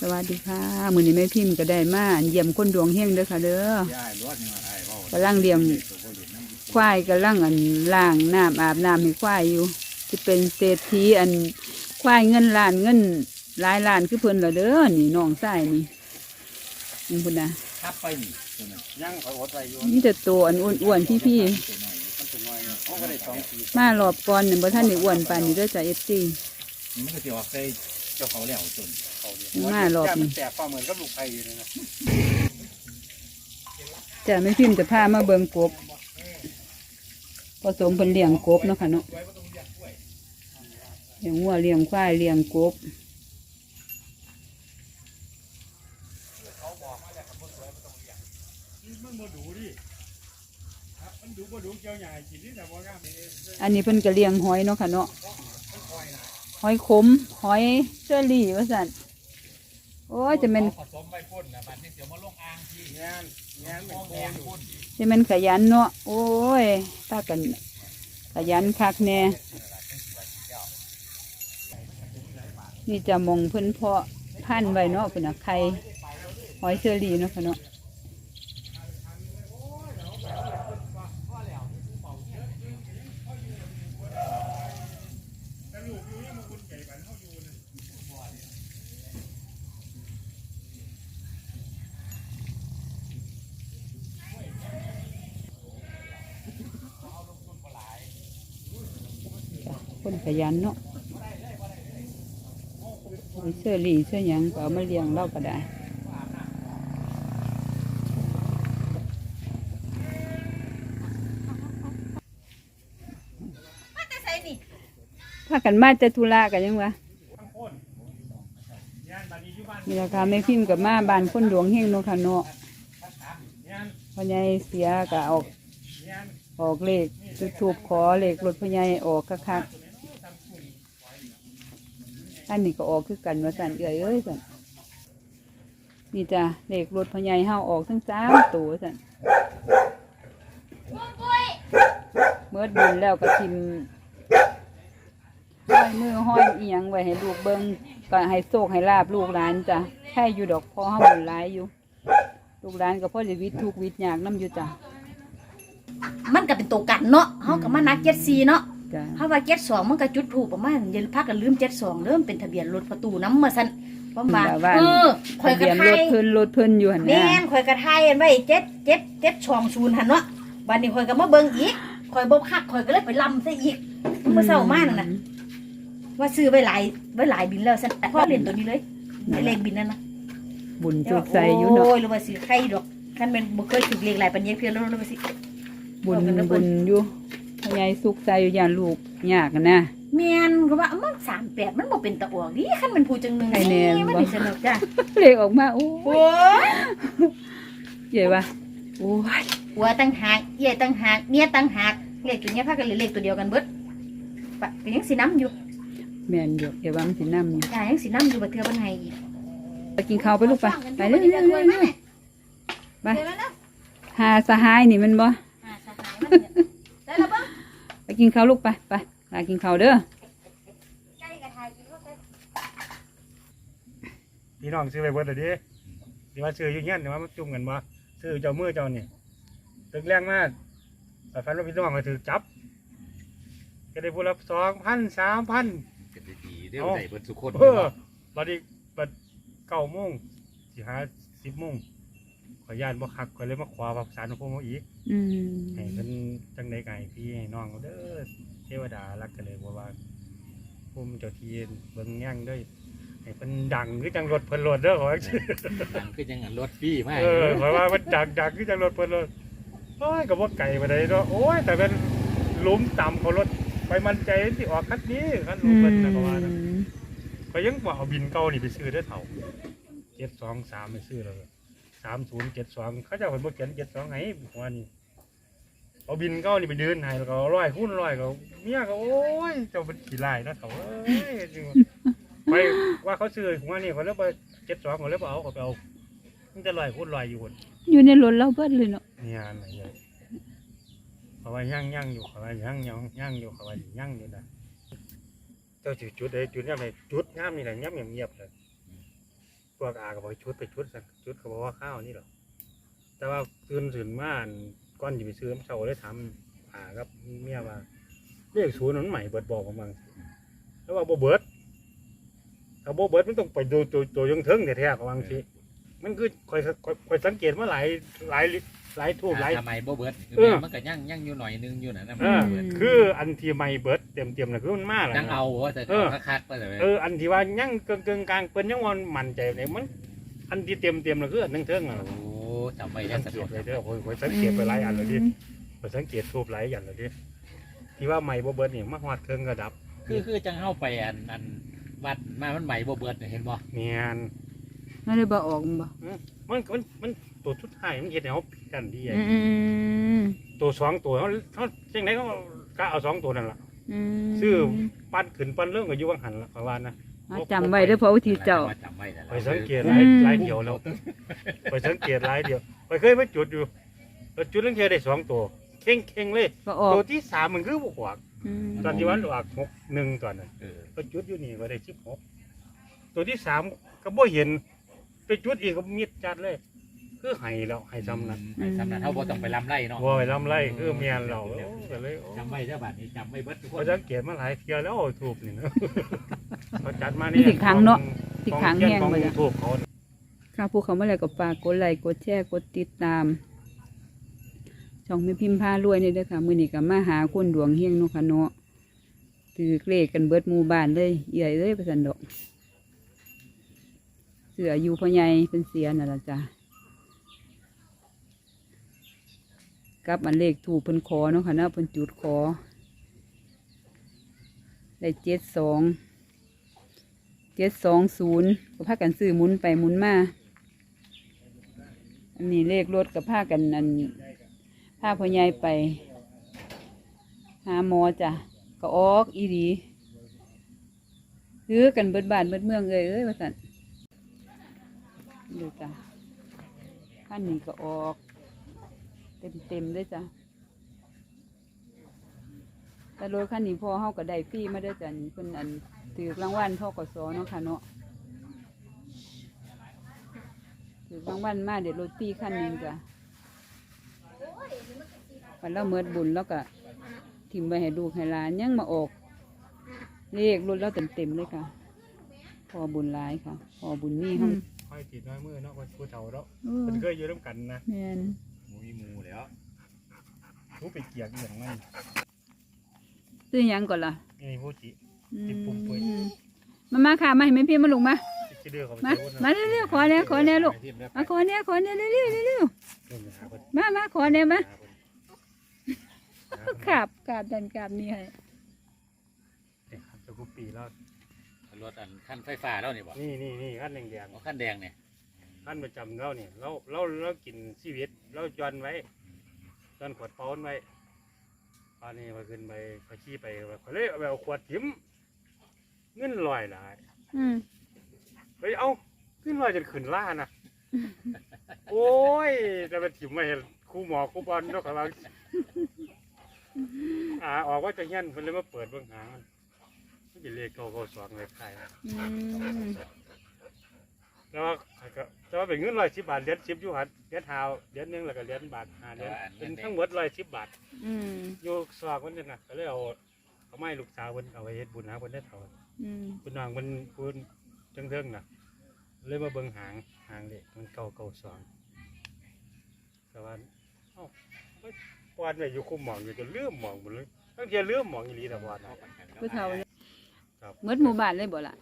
สวัสดีค่ะมื้อนี้แม่พิมพ์ก็ได้มาเยี่ยมคนดวงเฮงเด้อค่ะเด้อย้ายรถนี่มาไอ้เว้ากำลังเลี้ยงควายกำลังอันล้างน้ำอาบน้ำให้ควายอยู่จะเป็นเศรษฐีอันควายเงินล้านเงินหลายล้านคือเพิ่นละเด้อนี่น้องชายนี่นี่พุ่นนะทับไปนี่ตัวนั้นยังเขาอดไปอยู่นี่จะตัวอันอ้วนๆพี่ตัวน้อยมันตัวน้อยเนี่ยเขาก็ได้สองปีๆมารอบก่อนนี่บ่ทันได้อ้วนปานนี้เด้อจ้ะ FT นี่มันก็สิออกใส่ เจ้าเขาแล้วจนเขาเนี่ยมารอบนี้มันแตกฟ้าเหมือนกับลูกไผ่อยู่เลยนะจ้ะแม่พิมพ์จะพามาเบิ่งกบผสมเพิ่นเลี้ยงกบเนาะค่ะเนาะเลี้ยงวัวเลี้ยงควายเลี้ยงกบมันบ่ดูดิมันดูบ่ดูเกี่ยวใหญ่กินนี่แต่ว่างามอันนี้เพิ่นก็เลี้ยงหอยเนาะค่ะเนาะ หอยขม หอยเชอรี่ว่าสั่นโอ้ยจะเป็นผสมใบพ่นนะบัดนี้เสียวมาลงอ่างที่งานงานเป็นโคนจะเป็นขยันเนาะโอ้ยถ้ากันขยันคักแน่นี่จะมองเพิ่นเพาะพันธุ์ไว้เนาะเพิ่นน่ะไข่หอยเชอรี่เนาะค่ะเนาะ คนขยันเนาะหอยเชอรี่เชื่อหยังก็เอามาเลี้ยงเราก็ได้พากันมาจะทุระกันยังวะนี่ราคาไม่พิมพ์กับมาบานคนดวงเฮงเนาะค่ะเนาะพ่อใหญ่เสียก็ออกออกเลขจุดถูกขอเลขรถพ่อใหญ่ออกคักๆ อันนี้ก็ออกคือกันว่าสันเอื่อยเอ้ยสันนี่จ้ะเลขรถพ่อใหญ่เฮาออกทั้งสามตัวสันเมื่อบุญแล้วก็ทิมห้อยมือห้อยเอียงไว้ให้ลูกเบิ้งก็ให้โศกให้ลาบลูกหลานจ้ะแค่อยู่ดอกพ่อห้าบุญหลายอยู่ ลูกหลานก็พ่อจะวิทย์ทุกวิทย์ยากน้ำอยู่จ้ะมันก็เป็นตัวกันเนาะเฮาก็มานักเจ็ดสี่เนาะ จ้ะเฮาว่าเจ็ดสองมันก็จุดถูกประมาณอย่าพักกันลืมเจ็ดสองเริ่มเป็นทะเบียนรถประตูน้ำมาสั่นเพราะว่าเออข่อยทะกระเบียนไทรถยเพิ่นรถเพิ่นอยู่หันแม่นะนข่อยกระไทยอันไว้เจ็ดเจ็ดเจ็ดสองศูนย์หันเนาะบัดนี้ข่อยก็มาเบิ่งอีกข่อยบ่คักข่อยก็เลยไปลำซะอีกเมื่อเช้ามานั่นน่ะ ว่าซื้อไว้หลายไว้หลายบินแล้วสั่นพ่อเล่นตัวนี้เลยไอ้เลขบินนั่นนะบุญสุขใสอยู่เนาะโอ้ยหรือว่าสิใครดอกคันเป็นบ่เคยถูกเลขหลายปันนี้เพียงแล้วหรือว่าสิ บุญเอากันเด้อเพิ่บุนญอยู่ พ่อใหญ่สุขใจอยู่ยานลูกยากอะนะแม่นก็ว่ามันสามแปดมันบ่เป็นตะออกดิคันมันพูดจังหนึงไอ้แน่นมันบ่นี่สนุกจ้ะเลขออกมาโอ้โอ้ยยเจ๋วะโอ้ยหัวตั้งหากเอี้ยตั้งหากเมียตั้งหากเลขตัวเนี้ยพากันเลขตัวเดียวกันเบิดปะก็ยังสิน้ำอยู่แม่นอยู่เดี๋ยวว่ามันสิน้ำอยู่จ้ายังสิน้ำอยู่บ่เทื่อบ่ให้อีกไปกินข้าวไปลูกไปไปเร็วเร็วเร็วเร็วไปเดี๋ยวแล้วนะหาสหายนี่มันบ่อ่าสหายมันเนี่ยได้แล้วบ่ ไป กินข้าวลูกไปไปลากินข้าวเด้อใกล้กับทายกินว่าไปพี่น้องซื้อไปเบิดเลยดิที่ว่าซื้ออยู่เงี้ยนี่ว่ามันจุ่มกันบ่ซื้อเจ้ามือเจ้านี่ตึกแรงมากแต่ฟันว่าพี่น้องก็ถือจับ ก็ได้พูดละสองพันสามพันเป็นดีๆเด้อเอ้าใจเบิดทุกคนเออบัดนี้บัดเก้าโมงสิหาสิบโมง ขอยย่านบ่คักขอยเลยมาขวาพระสารพระพรหมอีกอืมให้เพิ่นจังได๋ไก่พี่ให้น้องเอาเด้อเทวดารักกันเลยบ่ว่าภูมิเจ้าที่เบิ่งแย่งเด้อให้เพิ่นดังคือจังรถเพิ่นรถเด้อขอให้ดังคือจังอันรถพี่มากเออเพราะว่ามันดังดังคือจังรถเพิ่นรถโอ้ยก็บ่ไกลปานใดเนาะโอ้ยแต่เป็นหลุมต่ำของรถไปมั่นใจที่ออกคันนี้คันหลุอืมมเพิ่นน่ะก็ว่านะ ก็ยังว่าเอาบินเก่านี่ไปซื้อได้อเท่าเจ็ดสองสามไปซื้อแล้ว สามศูนย์เจ็ดสองเขาเจะเอาไปบ่เขียนเจ็ดสองไงหัวนี่เอาบินเก่านี่ไปเดินให้แล้วก็เอาร้อยคูณร้อยก็เมียก็โอ้ยเจ้าเป็นขี้ลายเนาะเขาเอ้ยจริงว่ะไปว่าเขาซื้อหัวนี่เขาเลิกไปเจ็ดสองเขาเลิกเอาเขาไปเอามันจะร้อยคูณร้อยอยู่คนอยู่ในรถเราเบิดเลยเนาะเนี่ยอันไหนเลยเขาว่าย่างย่างอยู่เขาว่าย่างย่างย่างอยู่เขาว่าย่างอยู่นะเจ้าจุดจุดเลยจุดย่ำเลยจุดย่ำนี่แหละย่ำเงียบๆเลย พวกอาก็บอกชุดไปชุดสักชุดเขาบอกว่าข้าวนี่หรอกแต่ว่าตื่นถึงมานก้อนอยู่ไปซื้อเชาได้ทำอากับเมียว่าเลขศูนย์นั้นใหม่เบิดบอกของมันแล้วว่าบ่เบิดถ้าบ่เบิดมันต้องไปดูตัวตัวยังเทิงแท้ๆของมังสิมันคือคอยคอยคอยสังเกตมาหลายหลาย หลายทูบหลาย ทำไมบ่เบิดเออ มันก็ยั่งยั่งอยู่หน่อยนึงอยู่น่ะนะเออคืออันที่ไม่เบิดเต็มเต็มๆนะคือมันมาแล้ว ยังนะเอาว่าจะเออ คักๆไปเลยเอออันที่ว่ายังเกิงเกิงๆกลางเป็นยังวันมั่นใจเนี่ยมัน อันที่เต็มเต็มๆนะคืออันทั้งเทิงๆอะโอ้จำไม่ได้สังสะเกดวตกเลยเด้อโอ้ยโอ้ยสังเกตไปหลายอันเลยดิไปสังเกตทูบหลายอันเลยดิที่ว่าไม่บ่เบิดนี่มาฮอดเครื่องกระดับคือคือจังเข้าไปอันอันวัดมามันใหม่บ่เบิดเนี่ยเห็นบ่เนียน นั่นเลยบ่ออกบ่มันมันมันตัวชุดท้ายมันเห็นให้เขาผิดกันดีไงอืมอืมตัวสองตัวเขาเขาจังไหนเขาก็เอาสองตัวนั่นล่ะอืมซื้อปั้นขึ้นปั้นเรื่องก็อยู่ว่างหันละประมาณนะอ่าจำไว้เด้อเพราะวิธีเจ้าจำไว้แต่ไปละสังเกตหลายอืมหลายเดียวแล้วไปสังเกตหลายเดียวไปเคยไปจุดอยู่แล้วจุดตั้งเทียได้สองตัวเข่งเข่งๆเลยก็ออกตัวที่สามมันคือบุกหวักอืมตอนที่วันออกหกหนึ่งตอนนั้น เออไปจุดอยู่นี่ก็ได้สิบหกตัวที่สามก็บ่เห็น ไปจุดอีกก็มิดจัดเลย คือไห้แล้วไห้ซ้ำนะไอ้ซ้ำนั้นเขาบ่ต้องไปลำไล่เนาะว่าไปลำไรคือเมียนเราโอ้ก็เลยโอ้จำไว้เด้อบัดนี้จำไว้เบิดทุกคเขานสังเกตมาหลายเที่ยวแล้วถูกนี่นะเขาจัดมามีนี่สิครั้งเนาะสิครั้งเทียนแห้งของไปละถูกเขา ค่ะผู้เขาเมื่อไรก็ฝากกดไลค์กดแชร์กดติดตาม ช่องแม่พิมพ์พารวยนี่เด้อค่ะ มื้อนี้ก็มาหาคนดวงเฮงเนาะค่ะเนาะถือเลขกันเบิดหมู่บ้านเลยเอี่ยเอ้ยประสันดอกเสืออยู่พ่อใหญ่เป็นเสียนั่นล่ะจ้ะกับอันเลขถูกเพิ่นขอเนาะค่ะนาะเพิ่นจุดขอ ได้เจ็ดสองเจ็ดสองศูนย์ก็พากันซื้อหมุนไปหมุนมาอันนี้เลขรถกับพากันอันพาพ่อใหญ่ไป หาหมอจ้ะก็ออกอีดีซื้อกันเบิดบานเบิดเมืองเลยเอ้ยว่าสัน ดูจ้ะขั้นนี้ก็ออก เต็มเต็มเลยจ้ะแต่รถขั้นนี้พอเฮาก็ได้ฟรีมาเด้จ้ะนี่เพิ่นอันถือรางวัลทกสเนาะค่ะเนาะถือบางวันมาเดี๋ยวรถตีขั้นหนึ่งจ้ะวันเราเมิดบุญแล้วก็ทิมไปให้ดูให้หลานยังมาออกเลขรถเราเต็มเต็มเลยค่ะ พอบุญร้ายค่ะ พอบุญนี่ค่ะ อยติดน้อยมือเนาะว่าผู้เฒ่าเนาะเออมันเคยอยู่ร่วมกันนะแม่นหมูมีหมูแล้วรู้ไปเกียกอย่างนั้นซื้อหยังก่อนล่ะนี่ผู้จิ อืติดปุ่มปุ้ยมมามาค่ะมาให้แม่พี่มาลุงมา ที่เดือเขาไปมา เจอมาเร็วๆขอเนี่ยขอเนี่ยลูกไปที่เด้อมาขอเนี่ยขอเนี่ยเร็วๆเร็วเรื่องหาคนๆมามาขอเนี่ยมาหาคนหาคนขาบขาบดันขาบนี่ให้เนี่ยครับจะกูปีแล้ว รถอันขั้นไฟฟ้าแล้วนี่บ่นี่นี่นี่ขั้นแดงเอาขั้นแดงเนี่ยๆขั้นประจำเราเนี่ยเราเราเรากินชีวิตเราจวนไว้จวนขวดเปอนไว้ตอนนี้มาขึ้นไปเขาขี้ไปเขาเลยเอาไปเอาขวดจิ้มเงินลอยหลายอืม เฮ้ยเอาขึ้นมาจนขึ้นล่านะโอ้ยแต่เป็นถิ่มมาเห็นครูหมอครูบอลนกกำลังอ่าออกว่าจะเงี้ยนเพิ่นเลยมาเปิดเบื้องหางมัน มันจะเลขเก้าเก้าสองเลยขายอืมแล้วว่าก็แต่ว่าเป็นเงินร้อยสิบบาทเหรียญสิบอยู่หัดเหรียญเท้าเหรียญหนึงแล้วก็เหรียญบาทห้าเหรียญเป็นทั้งหมดร้อยสิบบาท อืมอยู่ซอกมันนี่นะก็เลยเอาเอาไม้ลูกสาวเพิ่นเอาไปเฮ็ดบุญหาเพิ่นได้เท่าอืมคุณนางมันคุณจังเทิงน่ะ เลยมาเบิ่งหางหางเด็กมันเก่าเก่าสองแต่ว่าเอ้าเฮ้ยปอนไปอยู่คุมหมองอยู่จนลืมหมองหมดเลยตั้งแต่ลืมหมองอีหลีแต่ปอนน่ะ ผู้เฒ่า ครับเมื่อหมู่บ้านเลยบ่ล่ะ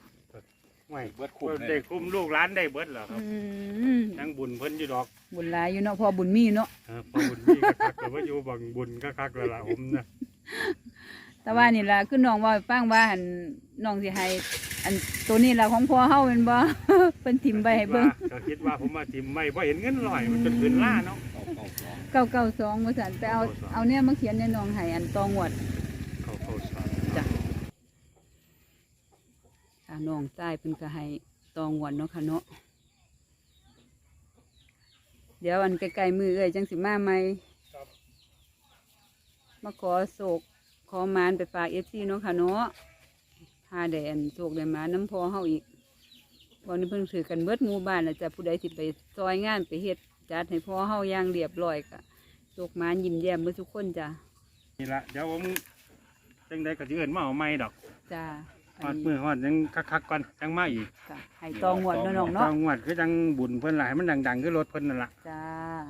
ไม่เบิดคุ้มเลได้ยคุมลูกร้านได้เบิดเหรอครับอืมทั้งบุญเพิ่นอยู่ดอกบุญหลายอยู่เนาะพอบุญมีเนาะเออพอบุญนี่ก็คักแต่ว่าอยู่บังบุญก็คักแล้วล่ะผมนะแต่ว่านี่ล่ะคือน้องว่าให้ฟังว่าหันน้องสิให้อันตัวนี้ล่ะของพ่อเฮาเป็นบ่ เพิ่นทิมไปให้เบิ่งก็คิดว่าผมมาทิมไม่เพราะเห็นเงินลอยมันจนขึ้นล่าเนาะ เก้าเก้าสอง992ว่าซั่นไปเอาเอาเนี่ยมาเขียนในน้องให้อันตองวด เขาเขาสอน จ้ะถ้าน้องใต้เพิ่นก็ให้ตองวดเนาะค่ะเนาะเดี๋ยวอันใกล้ๆมือเอ้ยจังสิมาใหม่ครับมาขอโศกขอมานไปฝากเอฟซีเนาะค่ะเนาะพาแดนโศกแดนมาน้ำพอเฮาอีกไปวันนี้เพิ่งถือกันเบิดหมู่บ้านแล้วจ้ะผู้ใดสิไปซอยงานไปเฮ็ดจัดให้พ่อเฮาอย่างเรียบร้อยก็โชคหมานยิ้มแย้มเบิดทุกคนจ้ะนี่ละเดี๋ยวผมจังใดก็สิเอิ้นมาเอาใหม่ดอกจ้า ฮอดมือฮอดยังคักๆก่อนจังมาอีกค่ะให้ตองวดเนาะน้องเนาะจังหวัดคือจังบุญเพิ่นหลายมันดังๆคือรถเพิ่นนั่นล่ะ จ้า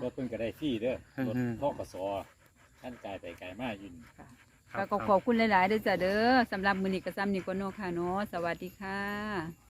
รถเพิ่นก็ได้ฟรีเด้อรถอืมท่อกสอท่านกายไปไกลมากยินก็ขอบคุณหลายๆเด้อจ้ะเด้อสำหรับมื้อนี้ก็ซ้ำนี้ก็เนาะค่ะเนาะสวัสดีค่ะ